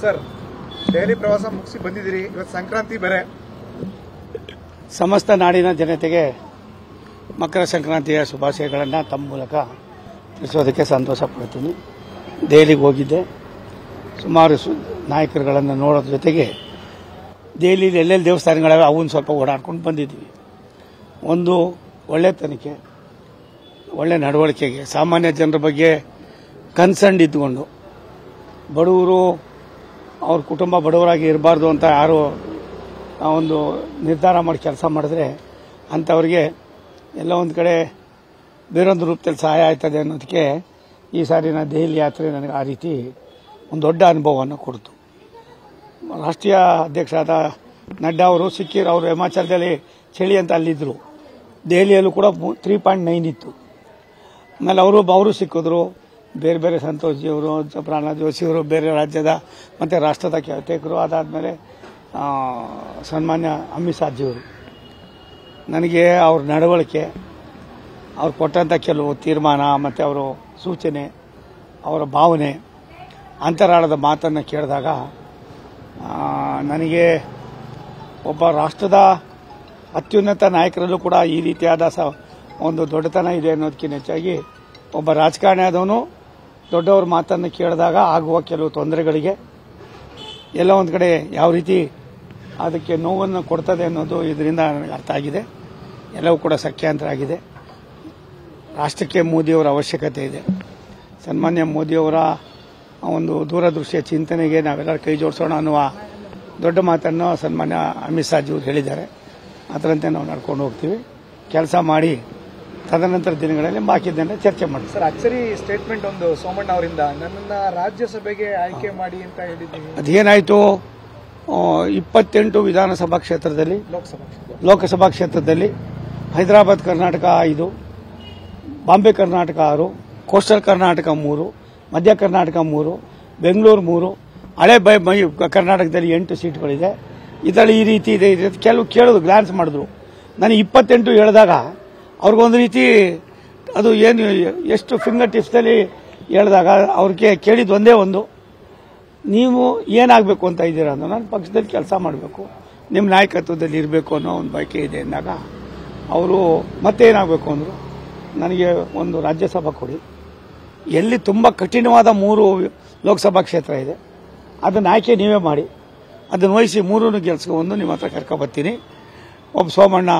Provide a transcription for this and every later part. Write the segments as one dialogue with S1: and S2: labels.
S1: Sir, Delhi ಪ್ರವಾಸ ಮುಗಿಸಿ ಬಂದಿದ್ದೀರಿ. ಇವತ್ತು ಸಂಕ್ರಾಂತಿ ಬೇರೆ.
S2: ಸಮಸ್ತ ನಾಡಿನ ಜನತೆಗೆ ಮಕರ ಸಂಕ್ರಾಂತಿಯ ಶುಭಾಶಯಗಳನ್ನು ತಮ್ಮ ಮೂಲಕ ತಿಳಿಸೋದಕ್ಕೆ ಸಂತೋಷ ಪಡ್ತೀನಿ ದೆಹಲಿಗೆ ಹೋಗಿದ್ದೆ. ಸುಮಾರು ಸು ನಾಯಕರುಗಳನ್ನು ನೋಡೋದ್ರ ಜೊತೆಗೆ ದೆಹಲಿಯಲ್ಲಿ ಎಲ್ಲೆಲ್ಲಿ ದೇವಸ್ಥಾನಗಳಿವೆ, ಅವನ್ನ ಸ್ವಲ್ಪ ಓಡಾಡ್ಕೊಂಡು ಬಂದಿದ್ದೀವಿ. ಒಂದು ಒಳ್ಳೆ ತನಿಖೆ, ಒಳ್ಳೆ ನಡವಳಿಕೆಗೆ, ಸಾಮಾನ್ಯ ಜನರ ಬಗ್ಗೆ ಕನ್ಸರ್ನ್ ಇದ್ದುಕೊಂಡು ಬಡವರು ಅವ್ರ ಕುಟುಂಬ ಬಡವರಾಗಿ ಇರಬಾರ್ದು ಅಂತ ಯಾರು ಒಂದು ನಿರ್ಧಾರ ಮಾಡಿ ಕೆಲಸ ಮಾಡಿದ್ರೆ ಅಂಥವ್ರಿಗೆ ಎಲ್ಲ ಒಂದು ಕಡೆ ಬೇರೊಂದು ರೂಪದಲ್ಲಿ ಸಹಾಯ ಆಯ್ತದೆ ಅನ್ನೋದಕ್ಕೆ ಈ ಸಾರಿನ ದೆಹಲಿ ಯಾತ್ರೆ ನನಗೆ ಆ ರೀತಿ ಒಂದು ದೊಡ್ಡ ಅನುಭವವನ್ನು ಕೊಡ್ತು. ರಾಷ್ಟ್ರೀಯ ಅಧ್ಯಕ್ಷರಾದ ನಡ್ಡಾ ಅವರು, ಸಿಕ್ಕಿರ್ ಅವರು, ಹಿಮಾಚಲದಲ್ಲಿ ಚಳಿ ಅಂತ ಅಲ್ಲಿದ್ದರು ದೆಹಲಿಯಲ್ಲೂ ಕೂಡ ತ್ರೀ ಪಾಯಿಂಟ್ ನೈನ್ ಇತ್ತು. ಆಮೇಲೆ ಅವರು ಅವರು ಸಿಕ್ಕಿದ್ರು. ಬೇರೆ ಬೇರೆ ಸಂತೋಷ್ ಜಿಯವರು ಪ್ರಹ್ಲಾದ್ ಜೋಶಿಯವರು, ಬೇರೆ ರಾಜ್ಯದ ಮತ್ತು ರಾಷ್ಟ್ರದ ಖ್ಯಾತಿಕರು ಅದಾದಮೇಲೆ ಸನ್ಮಾನ್ಯ ಅಮಿತ್ ಶಾಜಿಯವರು ನನಗೆ ಅವ್ರ ನಡವಳಿಕೆ, ಅವ್ರು ಕೊಟ್ಟಂಥ ಕೆಲವು ತೀರ್ಮಾನ, ಮತ್ತು ಅವರು ಸೂಚನೆ, ಅವರ ಭಾವನೆ, ಅಂತರಾಳದ ಮಾತನ್ನು ಕೇಳಿದಾಗ ನನಗೆ ಒಬ್ಬ ರಾಷ್ಟ್ರದ ಅತ್ಯುನ್ನತ ನಾಯಕರಲ್ಲೂ ಕೂಡ ಈ ರೀತಿಯಾದ ಸ, ಒಂದು ದೊಡ್ಡತನ ಇದೆ ಅನ್ನೋದಕ್ಕಿಂತ ಹೆಚ್ಚಾಗಿ ಒಬ್ಬ ರಾಜಕಾರಣಿ ಆದವನು ದೊಡ್ಡವ್ರ ಮಾತನ್ನು ಕೇಳಿದಾಗ ಆಗುವ ಕೆಲವು ತೊಂದರೆಗಳಿಗೆ ಎಲ್ಲ ಒಂದು ಕಡೆ ಯಾವ ರೀತಿ ಅದಕ್ಕೆ ನೋವನ್ನು ಕೊಡ್ತದೆ ಅನ್ನೋದು ಇದರಿಂದ ನನಗೆ ಅರ್ಥ ಆಗಿದೆ. ಎಲ್ಲವೂ ಕೂಡ ಸಖ್ಯಾಂತರ ಆಗಿದೆ. ರಾಷ್ಟ್ರಕ್ಕೆ ಮೋದಿಯವರ ಅವಶ್ಯಕತೆ ಇದೆ. ಸನ್ಮಾನ್ಯ ಮೋದಿಯವರ ಒಂದು ದೂರದೃಷ್ಟಿಯ ಚಿಂತನೆಗೆ ನಾವೆಲ್ಲರೂ ಕೈ ಜೋಡಿಸೋಣ ಅನ್ನುವ ದೊಡ್ಡ ಮಾತನ್ನು ಸನ್ಮಾನ್ಯ ಅಮಿತ್ ಶಾಜಿ ಅವರು ಹೇಳಿದ್ದಾರೆ. ಅದರಂತೆ ನಾವು ನಡ್ಕೊಂಡು ಹೋಗ್ತೀವಿ. ಕೆಲಸ ಮಾಡಿ. ತದನಂತರ ದಿನಗಳಲ್ಲಿ ಬಾಕಿದ್ದನ್ನು ಚರ್ಚೆ ಮಾಡಿ.
S1: ಸರ್ ಅಚ್ಚರಿ ಸ್ಟೇಟ್ಮೆಂಟ್ ಒಂದು ಸೋಮಣ್ಣ ಅವರಿಂದ. ನನ್ನನ್ನು ರಾಜ್ಯಸಭೆಗೆ ಆಯ್ಕೆ ಮಾಡಿ ಅಂತ ಹೇಳಿದ್ದೀನಿ
S2: ಅದೇನಾಯಿತು? ಇಪ್ಪತ್ತೆಂಟು ವಿಧಾನಸಭಾ ಕ್ಷೇತ್ರದಲ್ಲಿ
S1: ಲೋಕಸಭಾ
S2: ಲೋಕಸಭಾ ಕ್ಷೇತ್ರದಲ್ಲಿ ಹೈದರಾಬಾದ್ ಕರ್ನಾಟಕ ಐದು ಬಾಂಬೆ ಕರ್ನಾಟಕ ಆರು ಕೋಸ್ಟಲ್ ಕರ್ನಾಟಕ ಮೂರು ಮಧ್ಯ ಕರ್ನಾಟಕ ಮೂರು ಬೆಂಗಳೂರು ಮೂರು ಹಳೆ ಬೈ ಕರ್ನಾಟಕದಲ್ಲಿ ಎಂಟು ಸೀಟ್ಗಳಿದೆ. ಇದರಲ್ಲಿ ಈ ರೀತಿ ಇದೆ ಇದೆ ಕೆಲವು ಕೇಳೋದು ಗ್ಲಾನ್ಸ್ ಮಾಡಿದ್ರು. ನಾನು ಇಪ್ಪತ್ತೆಂಟು ಹೇಳಿದಾಗ ಅವ್ರಿಗೊಂದು ರೀತಿ ಅದು ಏನು, ಎಷ್ಟು ಫಿಂಗರ್ ಟಿಪ್ಸ್ದಲ್ಲಿ ಹೇಳಿದಾಗ ಅವ್ರಿಗೆ ಕೇಳಿದ್ದು ಒಂದೇ ಒಂದು. ನೀವು ಏನಾಗಬೇಕು ಅಂತ ಇದ್ದೀರಾ ಅನ್ನೋ, ನಾನು ಪಕ್ಷದಲ್ಲಿ ಕೆಲಸ ಮಾಡಬೇಕು. ನಿಮ್ಮ ನಾಯಕತ್ವದಲ್ಲಿ ಇರಬೇಕು ಅನ್ನೋ ಒಂದು ಬಯಕೆ ಇದೆ ಅಂದಾಗ ಅವರು ಮತ್ತೆ ಏನಾಗಬೇಕು ಅಂದರು, ನನಗೆ ಒಂದು ರಾಜ್ಯಸಭಾ ಕೊಡಿ. ಎಲ್ಲಿ ತುಂಬ ಕಠಿಣವಾದ ಮೂರು ಲೋಕಸಭಾ ಕ್ಷೇತ್ರ ಇದೆ, ಅದನ್ನು ಆಯ್ಕೆ ನೀವೇ ಮಾಡಿ. ಅದನ್ನು ವಹಿಸಿ ಮೂರನ್ನು ಗೆಲ್ಸ್ಕೊಂಡು ನಿಮ್ಮ ಹತ್ರ ಕರ್ಕೊಬರ್ತೀನಿ ಒಬ್ಬ ಸೋಮಣ್ಣ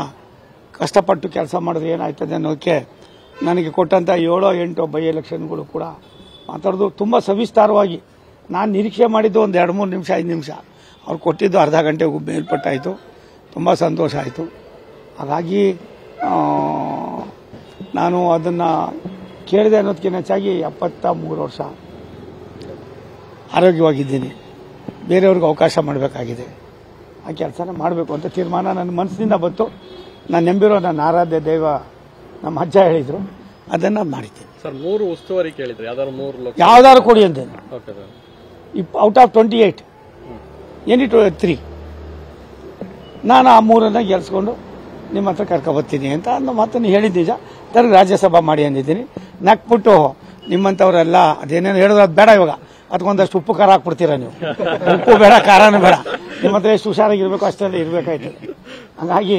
S2: ಕಷ್ಟಪಟ್ಟು ಕೆಲಸ ಮಾಡಿದ್ರೆ ಏನಾಯ್ತದೆ ಅನ್ನೋಕ್ಕೆ ನನಗೆ ಕೊಟ್ಟಂಥ ಏಳೋ ಎಂಟೋ ಬೈ ಎಲೆಕ್ಷನ್ಗಳು ಕೂಡ ಮಾತಾಡೋದು ತುಂಬ ಸವಿಸ್ತಾರವಾಗಿ ನಾನು ನಿರೀಕ್ಷೆ ಮಾಡಿದ್ದು ಒಂದು ಎರಡು ಮೂರು ನಿಮಿಷ, ಐದು ನಿಮಿಷ. ಅವ್ರು ಕೊಟ್ಟಿದ್ದು ಅರ್ಧ ಗಂಟೆಗೂ ಮೇಲ್ಪಟ್ಟಾಯಿತು ತುಂಬ ಸಂತೋಷ ಆಯಿತು. ಹಾಗಾಗಿ ನಾನು ಅದನ್ನು ಕೇಳಿದೆ ಅನ್ನೋದಕ್ಕಿಂತ ಹೆಚ್ಚಾಗಿ ಎಪ್ಪತ್ತ ಮೂರು ವರ್ಷ ಆರೋಗ್ಯವಾಗಿದ್ದೀನಿ. ಬೇರೆಯವ್ರಿಗೆ ಅವಕಾಶ ಮಾಡಬೇಕಾಗಿದೆ. ಆ ಕೆಲಸನ ಮಾಡಬೇಕು ಅಂತ ತೀರ್ಮಾನ ನನ್ನ ಮನಸ್ಸಿನಿಂದ ಬಂತು. ನಾನು ನಂಬಿರೋ ನನ್ನ ಆರಾಧ್ಯ ದೈವ ನಮ್ಮ ಅಜ್ಜ ಹೇಳಿದ್ರು. ಅದನ್ನ ಮಾಡಿದ್ದೀನಿ
S3: ಸರ್ ಮೂರು ಉಸ್ತುವಾರಿ ಕೇಳಿದ್ರೆ ಯಾವ್ದಾದ್ರು ಮೂರು
S2: ಯಾವ್ದಾದ್ರು ಕೊಡಿ
S3: ಅಂತ
S2: if out of twenty eight any two three ನಾನು ಆ ಮೂರನ್ನ ಗೆಲ್ಸ್ಕೊಂಡು ನಿಮ್ಮ ಹತ್ರ ಕರ್ಕೊಬರ್ತೀನಿ ಅಂತ ಅನ್ನೋ ಮಾತನ್ನು ಹೇಳಿದ ನಿಜ. ನನಗೆ ರಾಜ್ಯಸಭಾ ಮಾಡಿ ಅಂದಿದ್ದೀನಿ. ನಕ್ಬಿಟ್ಟು ನಿಮ್ಮಂಥವರೆಲ್ಲ ಅದೇನೇನು ಹೇಳೋದು ಅದು ಬೇಡ ಇವಾಗ. ಅದಕ್ಕೊಂದಷ್ಟು ಉಪ್ಪು ಖಾರ ಹಾಕ್ಬಿಡ್ತೀರಾ ನೀವು? ಉಪ್ಪು ಬೇಡ ಖಾರನೂ ಬೇಡ. ನಿಮ್ಮ ಹತ್ರ ಎಷ್ಟು ಹುಷಾರಾಗಿರ್ಬೇಕು ಅಷ್ಟೆಲ್ಲ ಇರಬೇಕಾಯ್ತು ಹಾಗಾಗಿ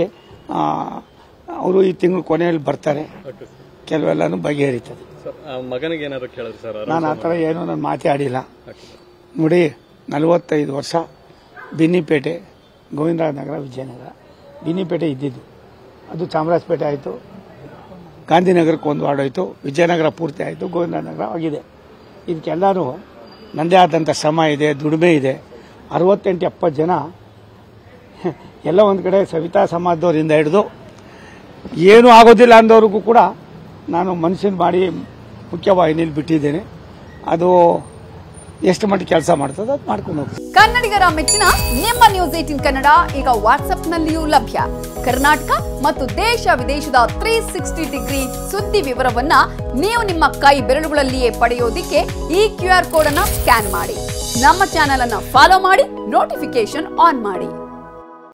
S2: ಅವರು ಈ ತಿಂಗಳು ಕೊನೆಯಲ್ಲಿ ಬರ್ತಾರೆ. ಕೆಲವೆಲ್ಲಾನು ಬಗೆಹರಿತದೆ.
S3: ಮಗನಿಗೆ ಏನಾದ್ರು ಕೇಳಿದ್ರು ಸರ್
S2: ನಾನು ಆ ಥರ ಏನೂ ನಾನು ಮಾತಾಡಿಲ್ಲ
S3: ಆಡಿಲ್ಲ.
S2: ನೋಡಿ ನಲವತ್ತೈದು ವರ್ಷ ಬಿನ್ನಿಪೇಟೆ ಗೋವಿಂದರಾಜನಗರ ವಿಜಯನಗರ. ಬಿನ್ನಿಪೇಟೆ ಇದ್ದಿದ್ದು. ಅದು ಚಾಮರಾಜಪೇಟೆ ಆಯಿತು. ಗಾಂಧಿನಗರಕ್ಕೆ ಒಂದು ವಾರ್ಡ್ ಹೋಯಿತು. ವಿಜಯನಗರ ಪೂರ್ತಿ ಆಯಿತು. ಗೋವಿಂದರಾಜನಗರ ಆಗಿದೆ. ಇದಕ್ಕೆಲ್ಲರೂ ನನ್ನದೇ ಆದಂಥ ಶ್ರಮ ಇದೆ ದುಡಿಮೆ ಇದೆ. ಅರವತ್ತೆಂಟು ಎಪ್ಪತ್ತು ಜನ ಎಲ್ಲ ಒಂದು ಕಡೆ ಸವಿತಾ ಸಮಾಜದವರಿಂದ ಹಿಡಿದು ಏನೂ ಆಗೋದಿಲ್ಲ ಅಂದವ್ರಿಗೂ ಕೂಡ ನಾನು ಮನುಷ್ಯನ ಮಾಡಿ ಮುಖ್ಯವಾಹಿನಿಯಲ್ಲಿ ಬಿಟ್ಟಿದ್ದೇನೆ. ಅದು ಎಷ್ಟು ಮಟ್ಟಿಗೆ ಕೆಲಸ ಮಾಡ್ತದೆ ಅದು ಮಾಡ್ಕೊಂಡು ಹೋಗ್ತದೆ
S4: ಕನ್ನಡಿಗರ ಮೆಚ್ಚಿನ ನಿಮ್ಮ ನ್ಯೂಸ್ ಏಟಿನ್ ಕನ್ನಡ ಈಗ ವಾಟ್ಸ್ಆಪ್ನಲ್ಲಿಯೂ ಲಭ್ಯ. ಕರ್ನಾಟಕ ಮತ್ತು ದೇಶ ವಿದೇಶದ ತ್ರೀ ಸಿಕ್ಸ್ಟಿ ಡಿಗ್ರಿ ಸುದ್ದಿ ವಿವರವನ್ನ ನೀವು ನಿಮ್ಮ ಕೈ ಬೆರಳುಗಳಲ್ಲಿಯೇ ಪಡೆಯೋದಿಕ್ಕೆ ಈ ಕ್ಯೂ ಆರ್ ಕೋಡ್ ಅನ್ನ ಸ್ಕ್ಯಾನ್ ಮಾಡಿ. ನಮ್ಮ ಚಾನೆಲ್ ಅನ್ನ ಫಾಲೋ ಮಾಡಿ ನೋಟಿಫಿಕೇಶನ್ ಆನ್ ಮಾಡಿ.